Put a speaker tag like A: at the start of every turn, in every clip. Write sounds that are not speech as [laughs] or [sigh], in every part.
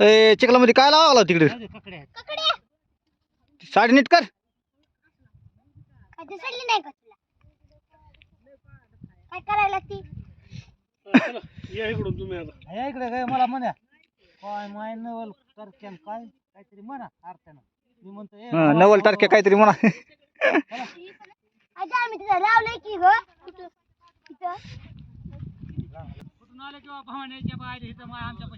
A: ए चिखलामध्ये काय लावा लागला तिकडे? साडी नीट कर.
B: काय दिसली नाही का तुला? काय करायला ती?
C: चला या इकडून तुम्ही आता.
D: या इकडे काय मला म्हणा काय माय नवल काय? काहीतरी म्हणा अर्थानं मी म्हणतो ए,
A: हा, नवल तारखे काहीतरी म्हणा.
B: आता [laughs] आम्ही तिथं लावलंय की ग कुठं तिथं
D: कुठून आले किंवा भावण्याच्या बाहेर इथं आमच्या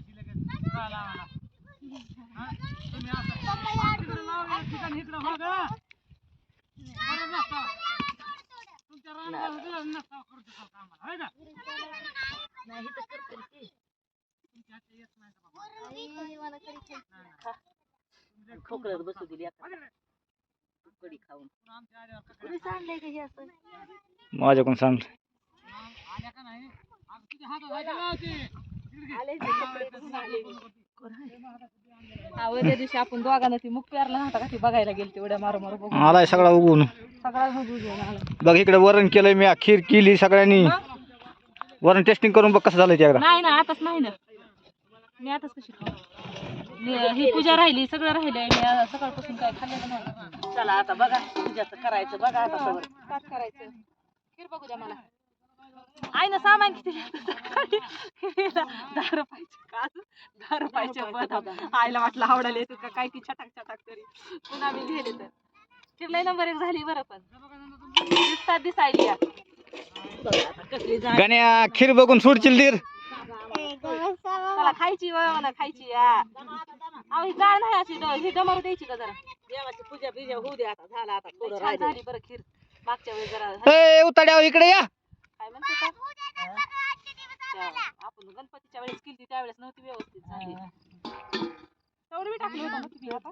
E: खोकल्यात बसू दिली आता. कडी खाऊन.
D: आल्यावर ककड्या
A: माझ्याकडून सांग
D: आल्या का नाही? हात
E: त्या दिवशी आपण दोघांना ती मुख प्यारला नव्हता का ती बघायला गेली उड्या मारू मारू बघून.
A: आलाय सगळा उगवून.
E: सगळा बघू घेऊन आला.
A: बघ इकडे वरण केलंय मी खीर केली सगळ्यांनी. वरण टेस्टिंग करून बघ कसं झालं ते एकदा.
E: नाही ना आताच नाही ना. मी आताच कशी ही पूजा राहिली सगळं राहिलंय. मी सकाळपासून काय खाल्लेलं नाही. चला आता बघा पूजाचं करायचं बघा आता करायचं. खीर बघू द्या मला. आई ना सामान किती दहा रुपयाचे का दहा रुपयाचे बदाम. आईला वाटलं आवडायला येतो का काय ती छटाक छटाक तरी. पुन्हा मी लिहिले तर. फिरलाय नंबर एक झाली बरं पण. दिसतात दिसायली
A: गण्या खीर बघून सोडशील दीर.
E: चला खायची म्हणा खायची या. अहो ही डाळ नाही अशी ही डमरू द्यायची का जरा? देवाची पूजा बिजा होऊ दे आता झाला आता थोडं झाली बरं खीर. मागच्या वेळेस जरा
A: ए उताड्या इकडे या.
E: काय म्हणते का? त्या- आपण गणपतीच्या वेळेस केली त्यावेळेस नव्हती व्यवस्थित झाली तेवढं बी टाकलं होतं ना तुम्ही आता?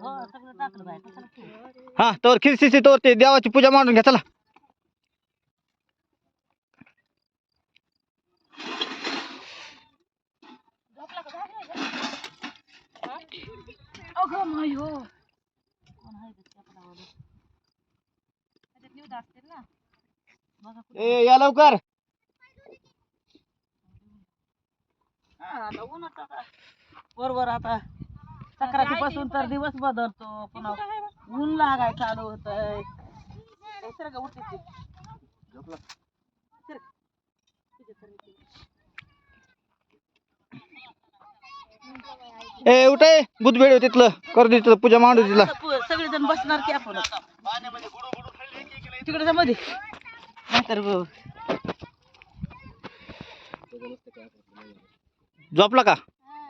E: हो सगळं टाकलं बाय कशाला ठेवू?
A: हा तर खीर शिशी तर ते देवाची पूजा मांडून घ्या चला
E: अगं मायो कोण आहे गं त्या पडावालं? त्याच्यात न्यूज असतील ना बघा कुठं.
A: ए या लवकर.
E: हा, आता ऊनच आता. बरोबर आता. संक्रांती पासून तर दिवस बदलतो. पुन्हा ऊन लागाय चालू होत सर का उठते.
A: ए उठे. बुधबेड तिथलं. कर दे तिथलं पूजा मांडू
E: पु- सगळेजण बसणार की आपण. तिकडे मध्ये नाहीतर
A: झोपला का
B: हा.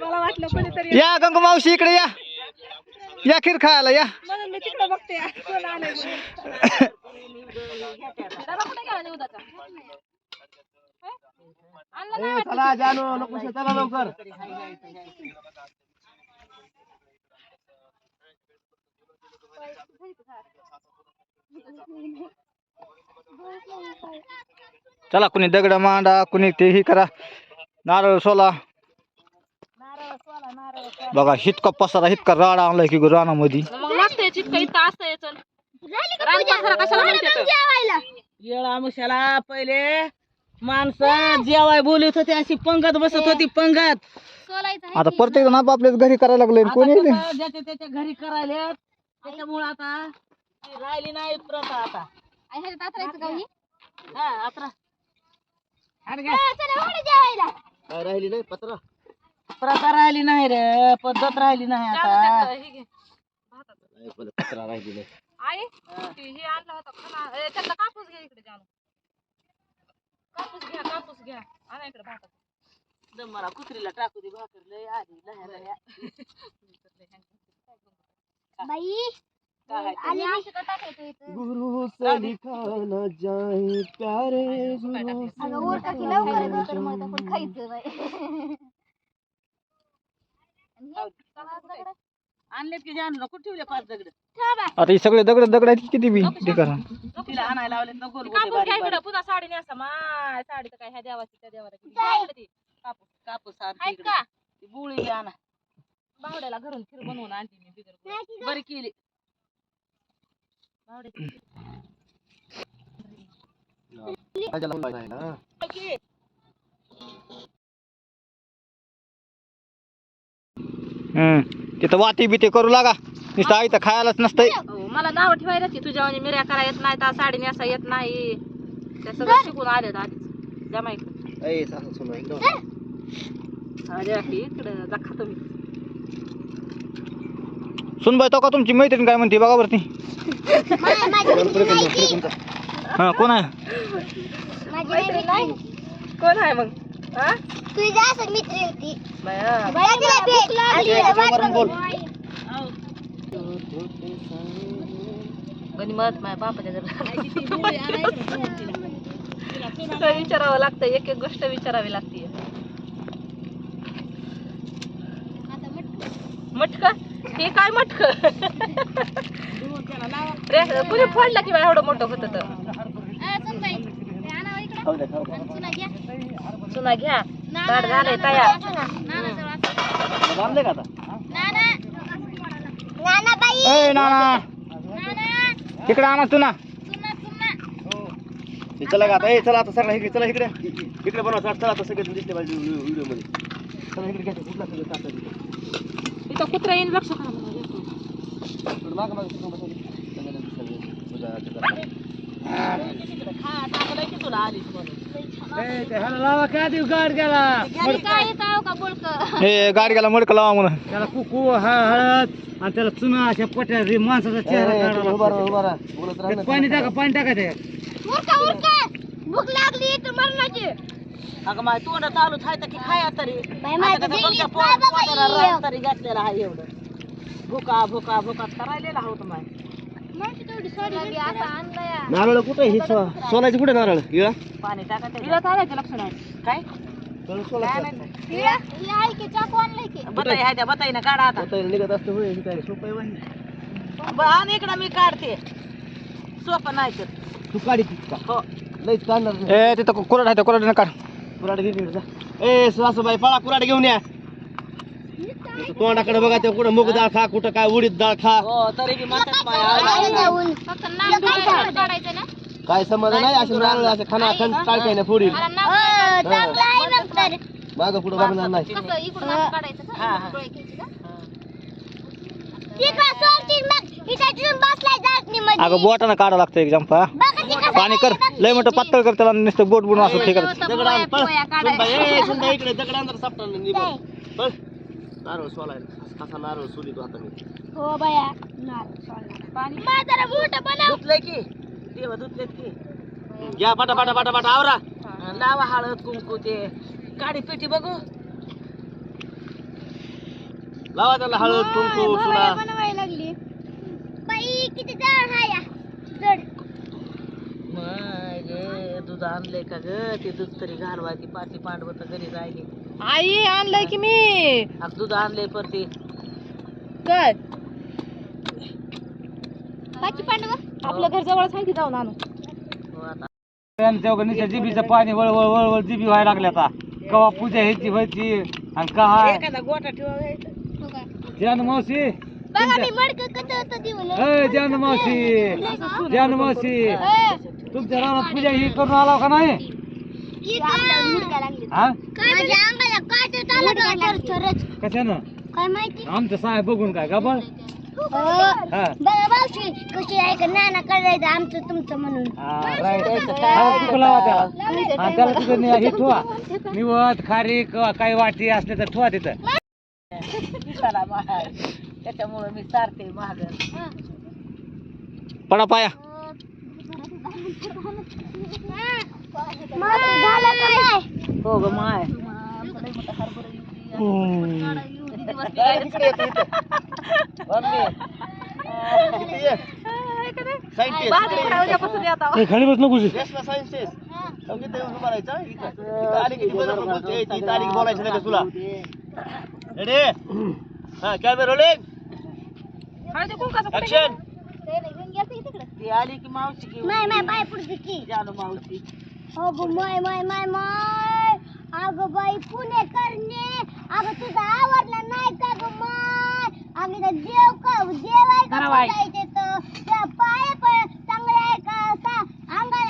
E: मला वाटलं कोणीतरी
A: या गंगू मावशी इकडे या या खीर खायला या
E: म्हणून मी तिकडे बघते कोण आलंय म्हणून. डबा कुठे गेला निवदाचा? होय? आणला नाही वाटतं.
A: चला जानू नको चला लवकर. चला कुणी दगड मांडा कुणी तेही करा. नारळ सोला.
E: नारळ सोला, नारळ सोला.
A: बघा हितका पसारा हितका राडा आणलाय की रानामध्ये.
E: पहिले. माणसं जेवाय बोलत होती अशी पंगत बसत होती पंगत.
A: आता? प्रत्येक जण आपापल्याच घरी करायला लागले
E: आता
A: कोणी
E: कसं ज्याच्या त्याच्या घरी करायला त्याच्यामुळे आता ती राहिली नाही प्रथा आता.
B: हो
E: आता
A: राहिली नाही? पत्रा.
E: प्रथा राहिली नाही रे पद्धत राहिली नाही आता.
A: पत्रा राहिली नाही.
E: आई हे आणला होता त्यातला कापूस घ्या इकडे जाणू कापूस घ्या कापूस घ्या. आणा इकडे भातात मला कुत्रीला टाकू दे भाकर लय आली लह्या लह्या
B: बाई
E: काय
B: आणि असं का टाकायचं इथं?
A: गुरु से लिखाना जाए प्यारे
B: अगं उरका की लवकर येतो तर मग आपण खायचं बाई. आणि हे पाच दगडं?
E: आणलेत की जाणू कुठे ठेवले पाच दगड.
A: आता ही सगळे दगड दगड आहेत किती बी? ते करा
E: तिला आणायला लावलेत ना गोल कापूस घ्या इकडे. पुन्हा साडी नेसा माय साडी तर काय ह्या देवाची त्या देवाला किती. ती. कापूस. कापूस आणते
B: आहेत
E: इकडे.
B: का?
E: ती बुळी ना बावड्याला घरून खीर बनवून आणते मी बिगर
B: नाही
E: बरी केली.
A: हम्म. तिथं वाती बिते करू लागा. नुसतं आई तर खायलाच नसतंय.
E: मला नाव ठेवायला की तुझ्या म्हणजे मिऱ्या करा येत नाही तर साडी नेसा येत नाही. त्या सगळं शिकून आले आधीच. जमा इकडे. अरे इकडं दाखा तुम्ही.
A: सुनबाई तो का तुमची मैत्रीण काय म्हणते बघा बरं ती? हा कोण आहे?
E: कोण आहे मग?
B: तुझी असं मित्र होती
E: मत माझ्या बापाच्या सगळं [laughs] विचारावं लागतं एक एक गोष्ट विचारावी लागते मटक. हे काय मटक? रे कुणी फोडलं की एवढं मोठं होत तर. चुना घ्या. ताट झालंय तयार.
A: ए नाना इकडे आणा तू ना.
C: चला का आता? ए चला आता सगळं इकडे चला इकडे. इकडे बनवा चला चला आता सगळे दिसले पाहिजे व्हिडिओमध्ये चला इकडे घ्या कुठला सगळं तिथे.
E: इथं कुत्रा येईन लक्ष करा
C: मागं मागं. सगळ्यांना दिसलं. करा.
A: हे गाडी गेला मडक लावा म्हणून.
D: त्याला कुकू हळद आणि त्याला चुना अशा पट्या रे माणसाचा चेहरा काढावा. पाणी टाका पाणी टाका ते.
B: उरका उरका. भूक लागली तर मरणाची.
E: अगं माय तोंड चालू थायचं की खाया तरी. तरी घातलेलं आहे एवढं. भुका भुका भुका करायलेला आहोत माय.
C: नारळ कुठे ही सो- सोलायची कुठे नारळ? इळा?
E: पाणी टाका तिला चालायचं लक्ष नाही. काय बताई ह्या बताई ना काढा आता.
C: आता निघत असतं होय, हे काय सोपं आहे बाई.
E: ब- आणि इकडं मी काढते. सोपं नाही तर.
C: तू काढी ती. का?
E: हो.
C: लईच काढणार नाही.
A: ए तिथं कुराड आहे कुराड काढ.
C: कुऱ्हाड घे इकडे जा. ए सासूबाई पळा कुऱ्हाड घेऊन या. तोंडाकडे बघा ते कुठं मूग डाळ खा कुठं काय उडीद डाळ खा.
E: हो तरी बी म्हणतात माय आलं.
C: काय समज नाही असे नारळ असे खाना खंड टाळकाय ना फोडील मागं पुढं बघणार नाही.
E: हा, हा.
A: अगं बोटानं काढा लागतं एक जंपा पाणी कर. लय मोठं पातळ कर त्याला नुसतं बोट बुडून असं
C: पळ. ए, इकडे दगड अंदर सापडा पळ. नारळ सोलायला असा नारळ सोलितो आता मी
B: हो बाया माझा मोठं बनव
E: धुतलंय की देव धुतलेत की
C: घ्या पाटा पाटा पाटा पाटा आवरा
E: लावा हळद कुंकू ते काडी पेटी बघू
C: लावा त्याला हळद कुंकू सुना
B: बनवायला लागली बाई किती जड हाय. जड
E: माय गे दूध आणलंय का ग ते दूध तरी घालवा ती पाठी पांडव तर घरी राहिली
B: आई आणलंय की मी.
E: दूध आणलंय पर ते
B: काय? बाकी पांडव.
E: आपलं घर जवळ सांगितलं जाऊन आणू? हो आता.
D: त्यांच्या जिबीचं पाणी वळवळ वळवळ जिबी व्हायला लागल्या आता. कवा पूजा ह्याची व्हायची आणि काय
E: एखादा गोटा ठेवा
D: जान मावशी
B: बघा मी मडक कसं होतं देऊन
D: अय जान मावशी जान मावशी तुमच्या रानात पूजा ही करून आला का नाही? हा? कशानं?
B: काय माहिती?
D: आमचं साहेब बघून काय का बळ हा.
B: बघा कशी आहे का? नाना करायचं आमचं तुमचं म्हणून.
D: हा. हा, त्याला. हा, त्याला. तिथं नि- हे ठेवा. निवत खारीक काही वाटी असले तर ठेवा तिथं.
E: त्याच्यामुळं मी सारते महाग.
A: पडा पाया.
B: नाही
E: हो ग माय
D: खाली बस नको
C: तारीख बोलायची नाही का तुला? रेडी हा कॅमेरा रोलिंग
E: हळदी कुंकाचं कुठे
C: ऍक्शन
E: ती आली की मावशी
B: माय माय पाय पुढची की.
E: मावशी.
B: अगो माय माय माय माय. अगो बाई पुणे करणे. अग तुझा आवडला नाही का गो माय? आम्ही तर देव का करावं
E: जेवाय आहे.
B: जायचे तर?
C: आहे का सा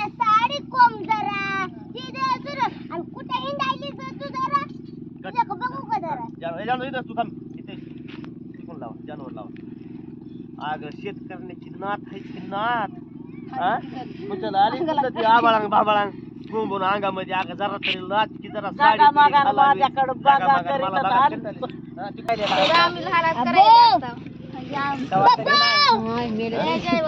C: साडी कोंब जरा. आणि कुठे हिंडायची तर तू जरा? तुझ्या बघू का जरा. जानवर जानवर इथं तू आली कुठं बोंबून अंगामध्ये अगं जरा तरी नाच की जरा साडी
E: जागा
C: तरी
E: मागा
C: घालावी.
E: माझ्याकडं
C: जागा
E: बघा
C: मागा
E: करीत
C: मला बघा. करीत. हा, ती काय द्यायला?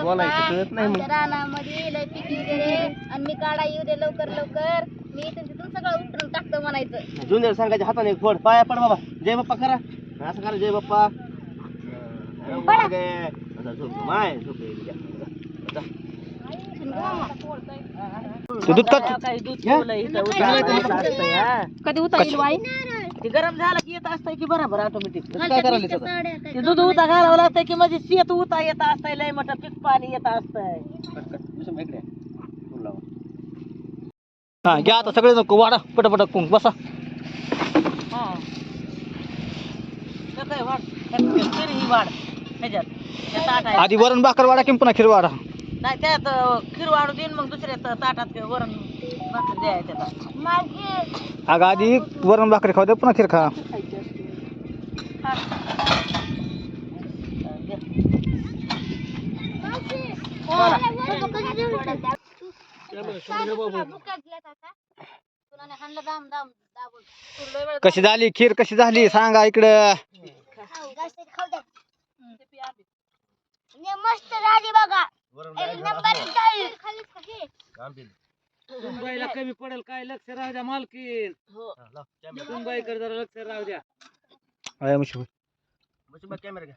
C: बोलायचं कळत नाही मग.
B: रानामध्ये लय पिकी वगैरे आणि मी काढा येऊ दे लवकर लवकर. मी इथून तिथून सगळं उठून टाकतो म्हणायचं.
C: जुन्या सांगायचे हाताने एक फोड. पाया पड बाबा. जय बाप्पा करा. असं करा जय बाप्पा. आता झोप माय झोप येईल. जा, जा, जा.
A: तू दूध का
E: काही दूध ठेवलं इथं हा.
B: कधी उतर येईल वाई
E: ते गरम झालं की येत असतंय की बरोबर ऑटोमॅटिक
C: काय करायला आता?
E: ते दूध उता घालावं लागतंय की म्हणजे शेत उता येत असतंय लय मोठं पीक पाणी येत असतंय.
A: हा घ्या आता सगळे नको वाडा पटापट कुंक बसा.
E: हा. तर काय वाढ ही वाढ. ह्याच्यात त्या ताटात
A: आधी वरण भाकर वाडा किंवा पुन्हा खीर वाडा
E: नाही त्यात खीर वाढू देईन मग दुसऱ्या त- ताटात वरण भाकर द्यायचं त्याचा
B: माझी
A: अगं आधी वरण भाकरी खाऊ दे पुन्हा खीर खा. कशी झाली खीर? कशी झाली? सांगा इकडं.
B: मस्त झाली बघा नंबर
C: झाला.
B: झाली खालीच का घे?
C: आंबील.
D: सुनबाईला कमी पडेल काय लक्ष राहू द्या मालकीन
E: हो
C: हा, लाव. कॅमेरा.
D: सुनबाईकडे जरा लक्ष राहू द्या
A: आहे मुशी
C: बसून बघ कॅमेरा घ्या.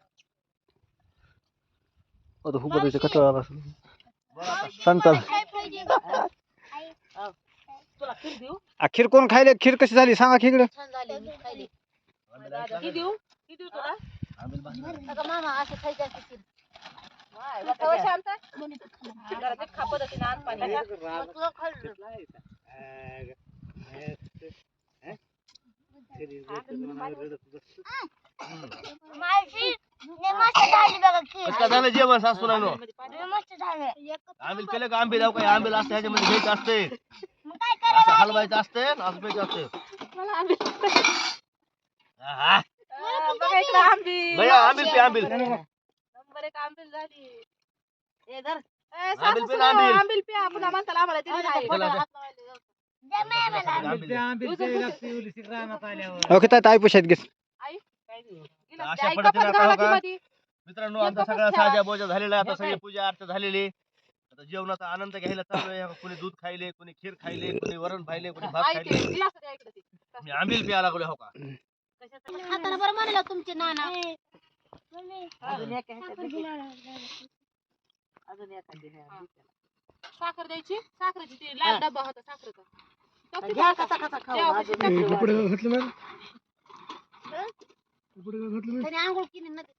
A: आता खूप त्याच्या कचरा आला असेल.
C: बघ आता.
A: सांगताल
B: काय पाहिजे बघा.
E: तुला खीर देऊ
A: आ, खीर कोण खायले खीर कशी झाली सांगा की इकडे
E: छान झाली मी खायली
C: आंबील आहे का?
E: ही देऊ ही देऊ तुला
C: आंबील भाजलं.
B: नका मामा असं खायचं असतं खीर.
E: वाय, बसावं शांत जरा ते खा पद्धतीने आत पाणी.
C: कसं झालं जेवण सासू राहिलो. आंबील केलं का आंबील काय आंबील असते ह्याच्यामध्ये घ्यायचं असते? असं हलवायचं असते असं प्यायचं असते
E: आंबील
C: आंबील
E: झाली ए धर.
C: आंबील आंबील.
E: आंबील आम्हाला.
C: चला,
A: ओके ताई ताई पैशात घे
E: आई काय देऊ? गिलास
C: अशा
E: द्या, आई
C: पद्धतीने
E: कपात
C: आता
E: घाला की?
C: का?
E: मधी.
C: मित्रांनो
E: एक
C: आमचा सगळा. साजा बोजा झालेला आहे आता सगळी? पूजा अर्चा झालेली. आता जेवणाचा आनंद घ्यायला चालू आहे. कोणी दूध खायले कोणी खीर खायले कोणी वरण खायले कोणी भात
E: आई ते
C: खायले
E: गिलास द्या इकडे ते.
C: मी आंबील प्यायला लागलो हो का?
E: कशाचं?
B: बरं म्हणलं तुमचे नाना.
E: अजून एक. अजून एखादी.
F: साखर द्यायची? साखरेची ते
E: हा.
F: लाल डब्बा होता साखरेचा.
E: घ्या कसा खाऊ अजून
B: आंघोळ केली नदी